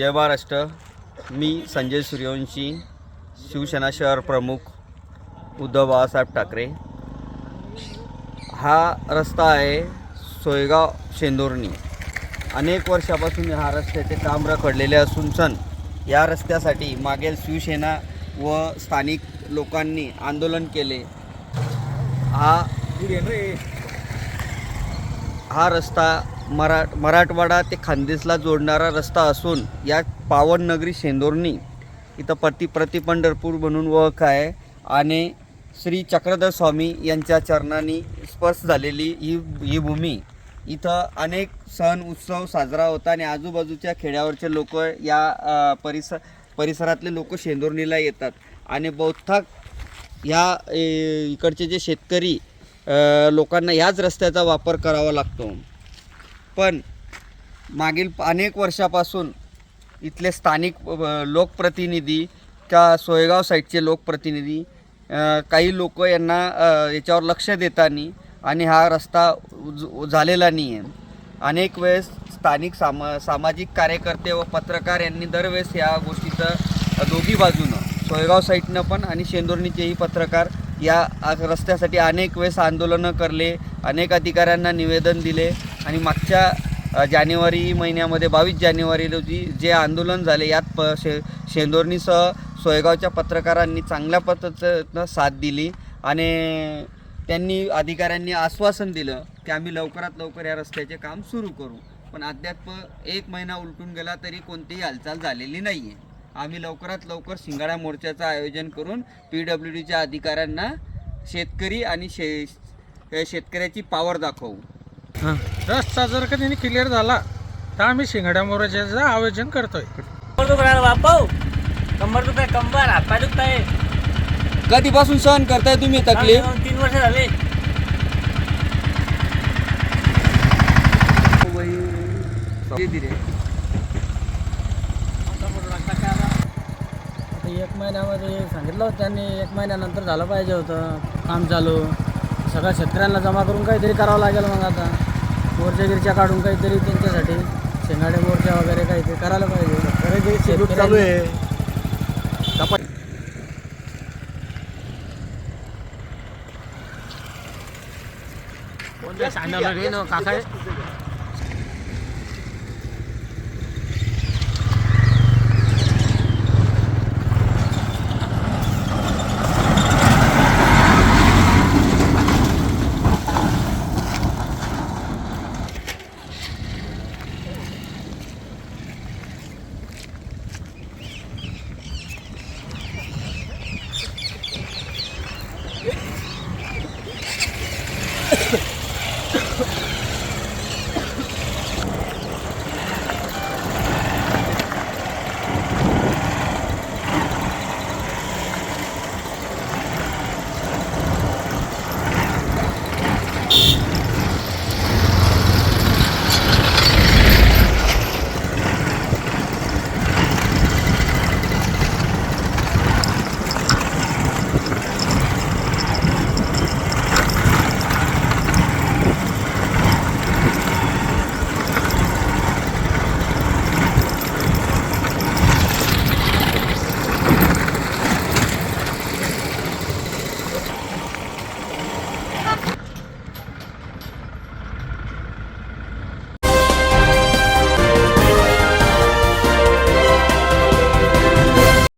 जय महाराष्ट्र. मी संजय सूर्यवंशी शिवसेना शहर प्रमुख उद्धव बाळासाहेब ठाकरे. हा रस्ता आहे सोयगाव शेंदोर्णी अनेक वर्षापासून हा रस्त्याचे काम रखडलेले असून सण या रस्त्यासाठी मागील शिवसेना व स्थानिक लोकांनी आंदोलन केले. हा हा रस्ता मरा मराठवाडा ते खानदेशला जोडणारा रस्ता असून या पावन नगरी शेंदोर्णी. इथं प्रति प्रति पंढरपूर म्हणून ओळख आहे. आणि श्री चक्रधर स्वामी यांच्या चरणांनी स्पर्श झालेली ही ही भूमी. इथं अनेक सण उत्सव साजरा होता आणि आजूबाजूच्या खेड्यावरचे लोक या परिसर परिसरातले लोक शेंदोर्णीला येतात. आणि बहुतांश ह्या इकडचे जे शेतकरी लोकांना ह्याच रस्त्याचा वापर करावा लागतो. पण मागील अनेक वर्षापासून इथले स्थानिक लोकप्रतिनिधी का सोयगाव साईडचे लोकप्रतिनिधी काही लोक यांना याच्यावर लक्ष देतानी आणि हा रस्ता झालेला नाही आहे अनेक वेळेस स्थानिक सामा सामाजिक कार्यकर्ते व पत्रकार यांनी दरवेळेस या गोष्टीचं दोघी बाजूनं सोयगाव साईडनं पण आणि शेंदुर्णीचेही पत्रकार या रस्त्यासाठी अनेक वेळेस आंदोलनं करले अनेक अधिकाऱ्यांना निवेदन दिले आणि मागच्या जानेवारी महिन्यामध्ये बावीस जानेवारी रोजी जे आंदोलन झाले यात प शे शेंदोर्णीसह सोयगावच्या पत्रकारांनी चांगल्या पद्धतीनं साथ दिली आणि त्यांनी अधिकाऱ्यांनी आश्वासन दिलं की आम्ही लवकरात लवकर या रस्त्याचे काम सुरू करू. पण अद्याप एक महिना उलटून गेला तरी कोणतीही हालचाल झालेली नाही आहे आम्ही लवकरात लवकर शिंगाडा मोर्चाचं आयोजन करून पी डब्ल्यू डीच्या अधिकाऱ्यांना शेतकरी आणि शे शेतकऱ्याची पावर दाखवू. हां. रस्ता जर का त्यांनी क्लिअर झाला तर आम्ही शिंगाड्या मोराच्याचं आयोजन करतोय. कंबर दुख रहा बापाऊ कंबर दुख कंबर हातपाय दुखत आहे कधीपासून सहन करताय तुम्ही तकलीफ तीन वर्ष झाले. आता एक महिन्यामध्ये सांगितलं होतं त्यांनी एक महिन्यानंतर झालं पाहिजे होतं. काम चालू. सगळ्या शेतकऱ्यांना जमा करून काहीतरी करावं लागेल मग आता. मोर्चा गिरच्या काढून काहीतरी त्यांच्यासाठी शेंगाडे मोर्चा वगैरे काहीतरी करायला पाहिजे. चालू आहे. काका